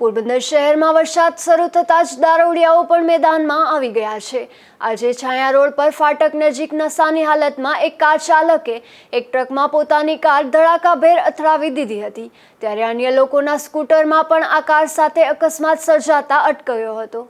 પોરબંદર શહેરમાં વરસાદ શરૂ થતાં જ દારૂડિયાઓ પણ મેદાનમાં આવી ગયા છે. આજે છાયા રોડ પર ફાટક નજીક નશાની હાલતમાં એક કાર ચાલકે એક ટ્રકમાં પોતાની કાર ધડાકાભેર અથડાવી દીધી હતી. ત્યારે અન્ય લોકોના સ્કૂટરમાં પણ આ કાર સાથે અકસ્માત સર્જાતા અટક્યો હતો.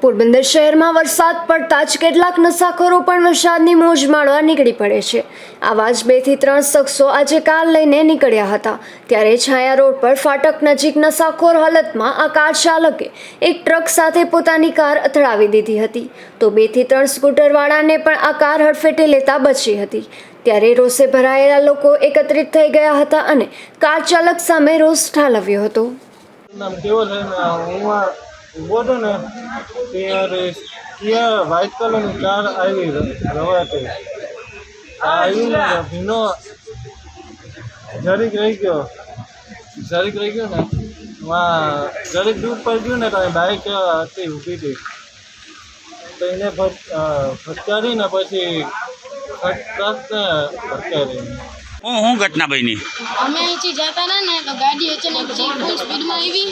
પોરબંદર શહેરમાં વરસાદ પડતા જ કેટલાક નશાખોરો પણ વરસાદની મોજ માણવા નીકળી પડે છે. આવા જ બેથી ત્રણ શખ્સો આજે કાર લઈને નીકળ્યા હતા. ત્યારે છાયા રોડ પર ફાટક નજીક નશાખોર હાલતમાં આ કાર ચાલકે એક ટ્રક સાથે પોતાની કાર અથડાવી દીધી હતી. તો બેથી ત્રણ સ્કૂટરવાળાને પણ આ કાર હડફેટે લેતા બચી હતી. ત્યારે રોષે ભરાયેલા લોકો એકત્રિત થઈ ગયા હતા અને કાર ચાલક સામે રોષ ઠાલવ્યો હતો. નામ કેવો છે હું ઊભો હતો ને ત્યારે કિયા વ્હાઇટ કલરની કાર આવી રવાતે. આવીને આવી ને ભીનો જરીક રહી ગયો. જરીક રહી ગયો ને વા જરીક દૂર પડી ગયું ને તો બાઈક બાઇક હતી ઊભી હતી. તો એને અ, પછી ફટકારી હું હું ઘટના બની? અમે અહીંથી જતા હતા ને તો ગાડી અચાનક જે ફૂલ સ્પીડમાં આવી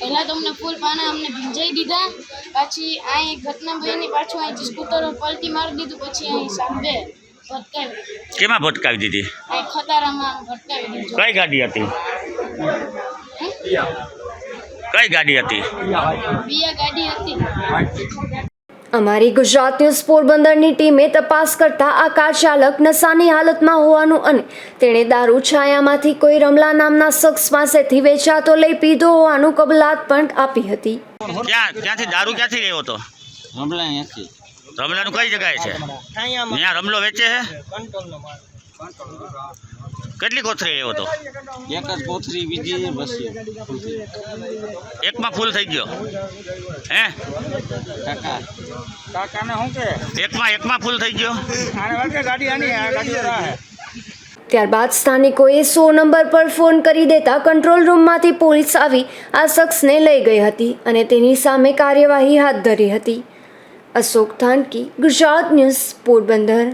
પહેલાં તો અમને ફૂલ પાના અમને ભીંજાઈ દીધા પછી અહીં ઘટના બની પાછું અહીંથી સ્કૂટર પલટી મારી દીધું પછી અહીં સાંભે ભટકાવી કેમાં ભટકાવી દીધી? અહીં ખતારામાં ભટકાવી દીધી. કઈ ગાડી હતી? કઈ ગાડી હતી? બીયા ગાડી હતી. અમારી ગુજરાત ન્યૂઝ પોરબંદરની ટીમે તપાસ કરતા આ કાર ચાલક નશાની હાલતમાં હોવાનું અને તેણે દારૂ છાયામાંથી કોઈ રમલા નામના શખ્સ પાસેથી વેચાતો લઈ પીધો હોવાનું કબલાત પણ આપી હતી. ક્યાં ક્યાંથી? દારૂ ક્યાંથી લેવો હતો રમલાનું કઈ જગ્યાએ છે? રમલો વેચે છે? કેટલી કોથરી લેવો હતો એક જ કોથરી બીજી બસી. એકમાં ફૂલ થઈ ગયો. હે? કાકા. કાકાને શું કે? એકમાં એકમાં ફૂલ થઈ ગયો? ગાડી આની ગાડી રાહે. ત્યારબાદ સ્થાનિકોએ સો નંબર પર ફોન કરી દેતા કંટ્રોલ રૂમમાંથી પોલીસ આવી આ શખ્સને લઈ ગઈ હતી અને તેની સામે કાર્યવાહી હાથ ધરી હતી. અશોક થાનકી ગુજરાત ન્યૂઝ પોરબંદર.